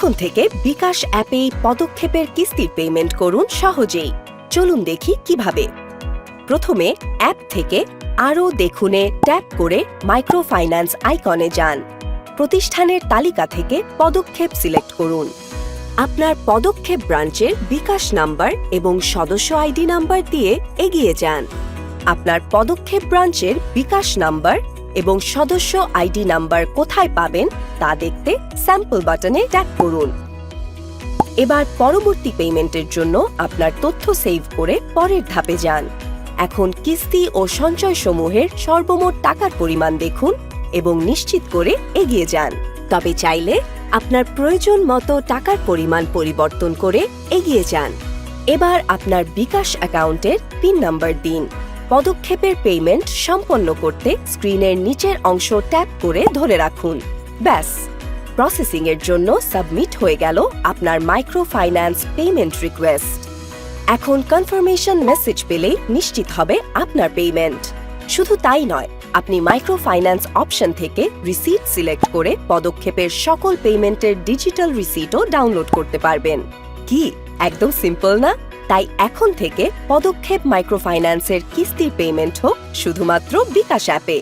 এখন থেকে বিকাশ অ্যাপেই পদক্ষেপের কিস্তির পেমেন্ট করুন সহজেই। চলুন দেখি কীভাবে। প্রথমে অ্যাপ থেকে আরও দেখুনে ট্যাপ করে মাইক্রো ফাইন্যান্স আইকনে যান। প্রতিষ্ঠানের তালিকা থেকে পদক্ষেপ সিলেক্ট করুন। আপনার পদক্ষেপ ব্রাঞ্চের বিকাশ নাম্বার এবং সদস্য আইডি নাম্বার দিয়ে এগিয়ে যান। আপনার পদক্ষেপ ব্রাঞ্চের বিকাশ নাম্বার এবং সদস্য আইডি নাম্বার কোথায় পাবেন তা দেখতে স্যাম্পল বাটনে ট্যাপ করুন। এবার পরবর্তী পেমেন্টের জন্য আপনার তথ্য সেভ করে পরের ধাপে যান। এখন কিস্তি ও সঞ্চয় সমূহের সর্বমোট টাকার পরিমাণ দেখুন এবং নিশ্চিত করে এগিয়ে যান। তবে চাইলে আপনার প্রয়োজন মতো টাকার পরিমাণ পরিবর্তন করে এগিয়ে যান। এবার আপনার বিকাশ অ্যাকাউন্টের পিন নাম্বার দিন। পদক্ষেপের পেমেন্ট সম্পন্ন করতে স্ক্রিনের নিচের অংশ ট্যাপ করে ধরে রাখুন। ব্যাস। প্রসেসিং এর জন্য সাবমিট হয়ে গেল আপনার মাইক্রো ফাইন্যান্স পেমেন্ট রিকোয়েস্ট এখন কনফার্মেশন মেসেজ পেলেই নিশ্চিত হবে আপনার পেমেন্ট শুধু তাই নয়, আপনি মাইক্রো ফাইন্যান্স অপশন থেকে রিসিট সিলেক্ট করে পদক্ষেপের সকল পেমেন্টের ডিজিটাল রিসিটও ডাউনলোড করতে পারবেন। কি? একদম সিম্পল না? তাই এখন থেকে পদক্ষেপ মাইক্রোফাইন্যান্সের কিস্তির পেমেন্ট হোক শুধুমাত্র বিকাশ অ্যাপে।